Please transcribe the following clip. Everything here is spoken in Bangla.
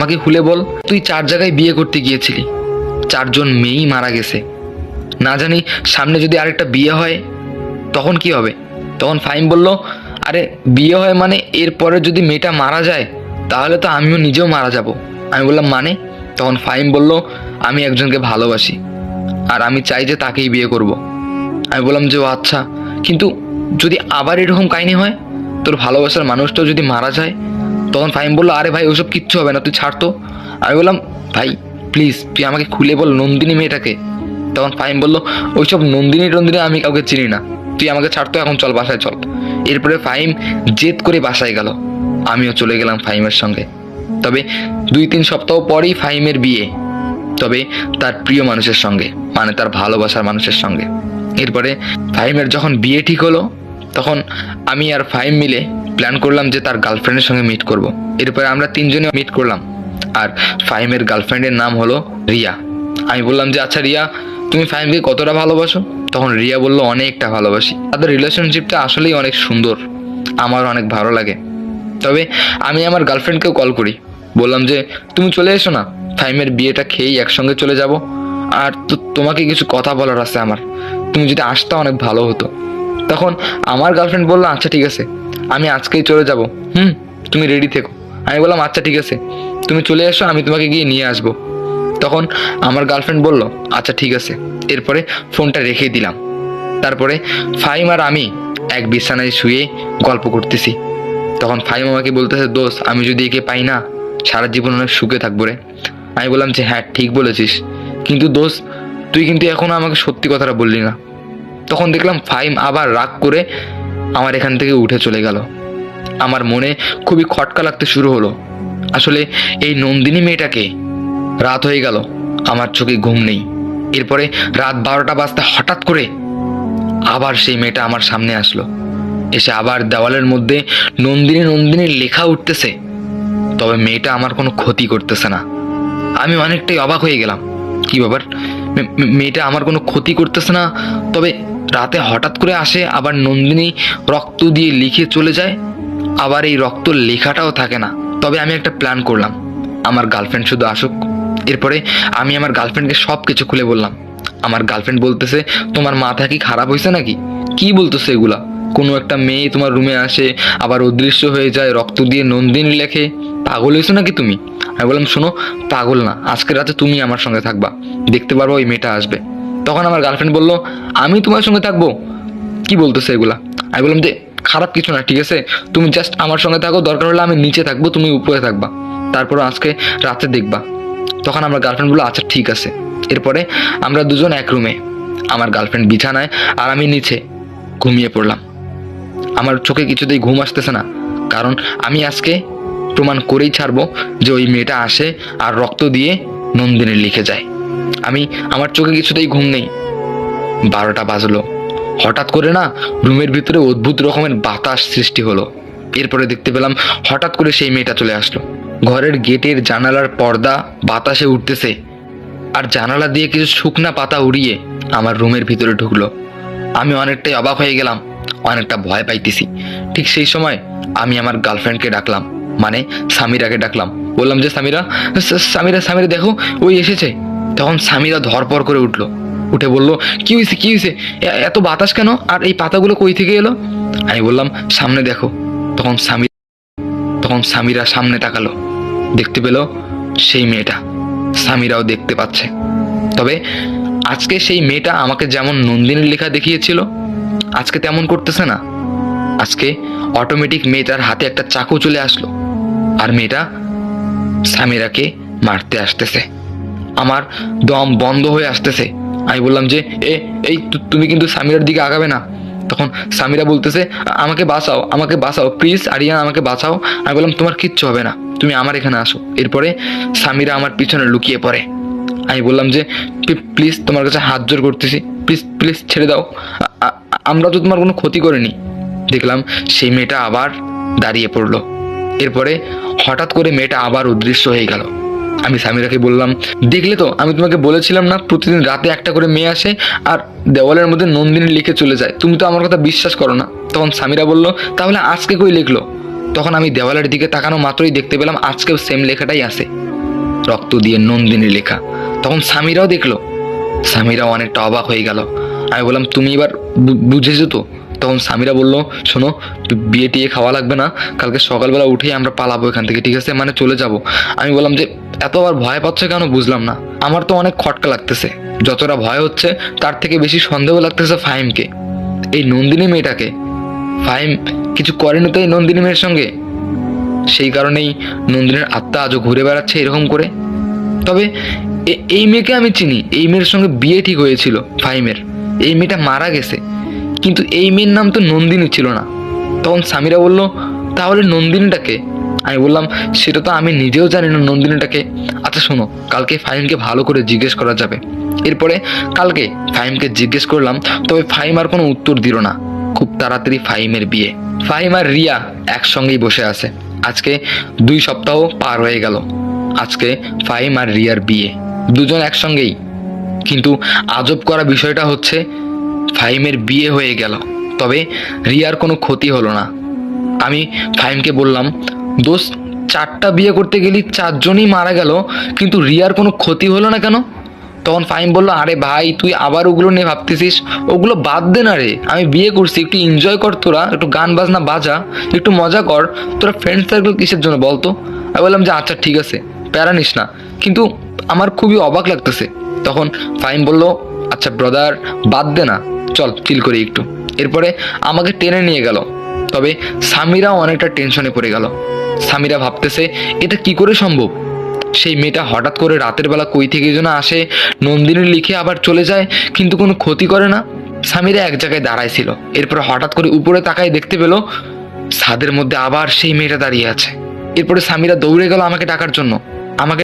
আমাকে খুলে বল, তুই চার জায়গায় বিয়ে করতে গিয়েছিলি। চারজন মেয়েই মারা গেছে। না জানি সামনে যদি আরেকটা বিয়ে হয়, তখন কি হবে? তখন ফাইম বলল, আরে, বিয়ে হয় মানে এরপরে যদি মেয়েটা মারা যায়, তাহলে তো আমিও নিজেও মারা যাব। আমি বললাম মানে? তখন ফাইম বলল, আমি একজনকে ভালোবাসি, আর আমি চাই যে তাকেই বিয়ে করব। আমি বললাম যে, ও আচ্ছা কিন্তু যদি আবার এরকম কাহিনী হয়, তোর ভালোবাসার মানুষটাও যদি মারা যায় তখন ফাইম বলল আরে ভাই, ওসব কিচ্ছু হবে না, তুই ছাড় তো। আমি বললাম, ভাই প্লিজ তুই আমাকে খুলে বল নন্দিনী মেয়েটাকে। তখন ফাইম বলল, ওইসব নন্দিনী টন্দিনী আমি কাউকে চিনি না। তুই আমাকে ছাড়তো এখন চল, বাসায় চল। এরপরে ফাইম জেদ করে বাসায় গেল। আমিও চলে গেলাম ফাইমের সঙ্গে। তবে দুই তিন সপ্তাহ পরেই ফাইমের বিয়ে। তবে তার প্রিয় মানুষের সঙ্গে মানে তার ভালোবাসার মানুষের সঙ্গে। এরপরে ফাহিমের যখন বিয়ে ঠিক হলো, তখন আমি আর ফাহিম মিলে প্ল্যান করলাম যে তার গার্লফ্রেন্ডের সঙ্গে মিট করব। এরপরে আমরা তিনজনে মিট করলাম। আর ফাহিমের গার্লফ্রেন্ডের নাম হলো রিয়া। আমি বললাম যে আচ্ছা রিয়া, তুমি ফাহিমকে কতটা ভালোবাসো? তখন রিয়া বলল, অনেকটা ভালোবাসি। তাদের রিলেশনশিপটা আসলেই অনেক সুন্দর। আমার অনেক ভালো লাগে। তবে আমি আমার গার্লফ্রেন্ডকেও কল করি। বললাম যে, তুমি চলে এসো না। ফাইমের বিয়েটা খেয়েই একসঙ্গে চলে যাব। আর তো তোমাকে কিছু কথা বলার আছে আমার। তুমি যদি আসতে অনেক ভালো হতো। তখন আমার গার্লফ্রেন্ড বলল আচ্ছা ঠিক আছে। আমি আজকেই চলে যাব। হুম? তুমি রেডি থেকো। আমি বললাম আচ্ছা ঠিক আছে। তুমি চলে এসো, আমি তোমাকে গিয়ে নিয়ে আসব। তখন আমার গার্লফ্রেন্ড বলল আচ্ছা ঠিক আছে। এরপরে ফোনটা রেখে দিলাম। তারপরে ফাইম আর আমি এক বিছানায় শুয়ে গল্প করতেছি। তখন ফাইম আমাকে বলতেছে দোষ আমি যদি একে পাই না, সারা জীবন অনেক সুখে থাকব রে। আমি বললাম যে হ্যাঁ ঠিক বলেছিস। কিন্তু দোষ তুই কিন্তু এখনও আমাকে সত্যি কথাটা বললি না। তখন দেখলাম ফাইম আবার রাগ করে আমার এখান থেকে উঠে চলে গেল। আমার মনে খুবই খটকা লাগতে শুরু হলো। আসলে এই নন্দিনী মেয়েটাকে রাত হয়ে গেল, আমার চোখে ঘুম নেই। এরপরে রাত বারোটা বাজতে হঠাৎ করে আবার সেই মেয়েটা আমার সামনে আসলো। এসে আবার দেওয়ালের মধ্যে নন্দিনী নন্দিনী লেখা উঠতেছে। তবে মেয়েটা আমার কোনো ক্ষতি করতেছে না। আমি অনেকটাই অবাক হয়ে গেলাম। কি ব্যাপার? মেয়েটা আমার কোনো ক্ষতি করতেছে না? তবে রাতে হঠাৎ করে আসে, আবার নন্দিনী রক্ত দিয়ে লিখে চলে যায়। আবার এই রক্ত লেখাটাও থাকে না। তবে আমি একটা প্ল্যান করলাম। আমার গার্লফ্রেন্ড শুধু আসুক। এরপরে আমি আমার গার্লফ্রেন্ডকে সব কিছু খুলে বললাম। আমার গার্লফ্রেন্ড বলতেছে, তোমার মাথা কি খারাপ হয়েছে নাকি? কি বলতেছে এগুলা? কোনো একটা মেয়ে তোমার রুমে আসে, আবার অদৃশ্য হয়ে যায়, রক্ত দিয়ে নন্দিনী লেখে, পাগল হয়েছো নাকি তুমি? আমি বললাম, শোনো, পাগল না। আজকে রাতে তুমি আমার সঙ্গে থাকবা। দেখতে পারব ওই মেয়েটা আসবে। তখন আমার গার্লফ্রেন্ড বলল, আমি তোমার সঙ্গে থাকব। কি বলতেছে এগুলা? আমি বললাম যে, খারাপ কিছু না, ঠিক আছে? তুমি জাস্ট আমার সঙ্গে থাকো, দরকার হলে আমি নিচে থাকব, তুমি উপরে থাকবা। তারপর আজকে রাতে দেখবা। তখন আমার গার্লফ্রেন্ড বলল আচ্ছা ঠিক আছে। এরপরে আমরা দুজন এক রুমে আমার গার্লফ্রেন্ড বিছানায় আর আমি নিচে ঘুমিয়ে পড়লাম। আমার চোখে কিছুতেই ঘুম আসতেছে না, কারণ আমি আজকে প্রমাণ করেই ছাড়বো যে ওই মেয়েটা আসে আর রক্ত দিয়ে নন্দিনী লিখে যায়। আমি, আমার চোখে কিছুতেই ঘুম নেই। বারোটা বাজলো। হঠাৎ করে না রুমের ভিতরে অদ্ভুত রকমের বাতাস সৃষ্টি হলো। এরপরে দেখতে পেলাম হঠাৎ করে সেই মেয়েটা চলে আসলো। ঘরের গেটের জানালার পর্দা বাতাসে উঠতেছে। আর জানালা দিয়ে কিছু শুকনা পাতা উড়িয়ে আমার রুমের ভিতরে ঢুকলো। আমি অনেকটাই অবাক হয়ে গেলাম, অনেকটা ভয় পাইতেছি। ঠিক সেই সময় আমি আমার গার্লফ্রেন্ডকে ডাকলাম। মানে সামিরাকে ডাকলাম। বললাম যে, সামিরা সামিরা সামিরা, দেখো, ওই এসেছে। তখন স্বামীরা ধরপর করে উঠল। উঠে বলল, কি হয়েছে কি হয়েছে এত বাতাস কেন? আর এই পাতাগুলো কই থেকে এলো? আমি বললাম, সামনে দেখো। তখন সামি তখন স্বামীরা সামনে তাকালো। দেখতে পেল সেই মেয়েটা। স্বামীরাও দেখতে পাচ্ছে। তবে আজকে সেই মেয়েটা আমাকে যেমন নন্দিনীর লেখা দেখিয়েছিল, আজকে তেমন করতেছে না। আজকে অটোমেটিক মেয়েটার হাতে একটা চাকু চলে আসলো। আর মেয়েটা স্বামীরাকে মারতে আসতেছে। আমার দম বন্ধ হয়ে আসতেছে। আমি বললাম যে, এ, এই তুমি কিন্তু সামিরার দিকে আগাবে না। তখন সামিরা বলতেছে, আমাকে বাঁচাও আমাকে বাঁচাও, প্লিজ আরিয়ান আমাকে বাঁচাও। আমি বললাম, তোমার কিচ্ছু হবে না, তুমি আমার এখানে আসো। এরপরে সামিরা আমার পিছনে লুকিয়ে পড়ে। আমি বললাম যে প্লিজ তোমার কাছে হাত জোর করতেছি, প্লিজ প্লিজ ছেড়ে দাও। আমরা তো তোমার কোনো ক্ষতি করিনি। দেখলাম সেই মেয়েটা আবার দাঁড়িয়ে পড়ল। এরপরে হঠাৎ করে মেয়েটা আবার অদৃশ্য হয়ে গেল। আমি সামিরাকে বললাম, দেখলে তো, আমি তোমাকে বলেছিলাম না, প্রতিদিন রাতে একটা করে মেয়ে আসে আর দেওয়ালের মধ্যে নন্দিনী লিখে চলে যায়। তুমি তো আমার কথা বিশ্বাস করো না। তখন সামিরা বলল, তাহলে আজকে কই লিখলো? তখন আমি দেওয়ালের দিকে তাকানো মাত্রই দেখতে পেলাম আজকেও সেম লেখাটাই আছে। রক্ত দিয়ে নন্দিনী লেখা। তখন স্বামীরাও দেখল। স্বামীরাও অনেকটা অবাক হয়ে গেল। আমি বললাম, তুমি এবার বুঝেছ তো? তখন স্বামীরা বলল, শোনো বিয়ে টিয়ে খাওয়া লাগবে না, কালকে সকালবেলা উঠেই আমরা পালাবো এখান থেকে, ঠিক আছে? মানে চলে যাব। আমি বললাম যে এত আবার ভয় পাচ্ছে কেন বুঝলাম না। আমার তো অনেক খটকা লাগতেছে। যতটা ভয় হচ্ছে, তার থেকে বেশি সন্দেহ লাগতেছে ফাহিমকে। এই নন্দিনী মেয়েটাকে। ফাহিম কিছু করেনি তো এই নন্দিনী মেয়ের সঙ্গে? সেই কারণেই নন্দিনীর আত্মা আজও ঘুরে বেড়াচ্ছে এরকম করে। তবে এই মেয়েকে আমি চিনি। এই মেয়ের সঙ্গে বিয়ে ঠিক হয়েছিল ফাহিমের। এই মেয়েটা মারা গেছে। কিন্তু এই মেয়ের নাম তো নন্দিনী ছিল না। তখন স্বামীরা বলল, তাহলে নন্দিনীটাকে আমি বললাম, সেটা তো আমি নিজেও জানি না নন্দিনীটাকে। আচ্ছা শোনো, কালকে ফাহিমকে ভালো করে জিজ্ঞেস করা যাবে। এরপরে কালকে ফাহিমকে জিজ্ঞেস করলাম, তবে ফাহিম আর কোনো উত্তর দিল না। খুব তাড়াতাড়ি ফাহিমের বিয়ে। ফাহিম আর রিয়া একসঙ্গেই বসে আছে। আজকে দুই সপ্তাহ পার হয়ে গেল। আজকে ফাহিম আর রিয়ার বিয়ে। দুজন একসঙ্গেই। কিন্তু আজব করা বিষয়টা হচ্ছে, ফাহিমের বিয়ে হয়ে গেল। তবে রিয়ার কোনো ক্ষতি হলো না। আমি ফাহিমকে বললাম দোষ চারটা বিয়ে করতে গেলি চারজনই মারা গেল, কিন্তু রিয়ার কোনো ক্ষতি হলো না কেন? তখন ফাহিম বলল, আরে ভাই, তুই আবার ওগুলো নিয়ে ভাবতেছিস? ওগুলো বাদ দে না রে। আমি বিয়ে করছি, একটু এনজয় কর তোরা, একটু গান বাজনা বাজা, একটু মজা কর। তোরা ফ্রেন্ড সার্কেল কিসের জন্য বলতো? আমি বললাম যে আচ্ছা ঠিক আছে, প্যারা নিস না। কিন্তু আমার খুবই অবাক লাগতেছে। তখন ফাহিম বলল আচ্ছা ব্রাদার বাদ দে না, চল চিল করি একটু। এরপরে আমাকে টেনে নিয়ে গেল। তবে স্বামীরাও অনেকটা টেনশনে পড়ে গেল। স্বামীরা ভাবতেছে, এটা কি করে সম্ভব? সেই মেয়েটা হঠাৎ করে রাতের বেলা কই থেকে যেন আসে, নন্দিনী লিখে আবার চলে যায়, কিন্তু কোনো ক্ষতি করে না? স্বামীরা এক জায়গায় দাঁড়ায় ছিল এরপরে হঠাৎ করে উপরে তাকায় দেখতে পেল, ছাদের মধ্যে আবার সেই মেয়েটা দাঁড়িয়ে আছে। এরপরে স্বামীরা দৌড়ে গেল আমাকে ডাকার জন্য। আমাকে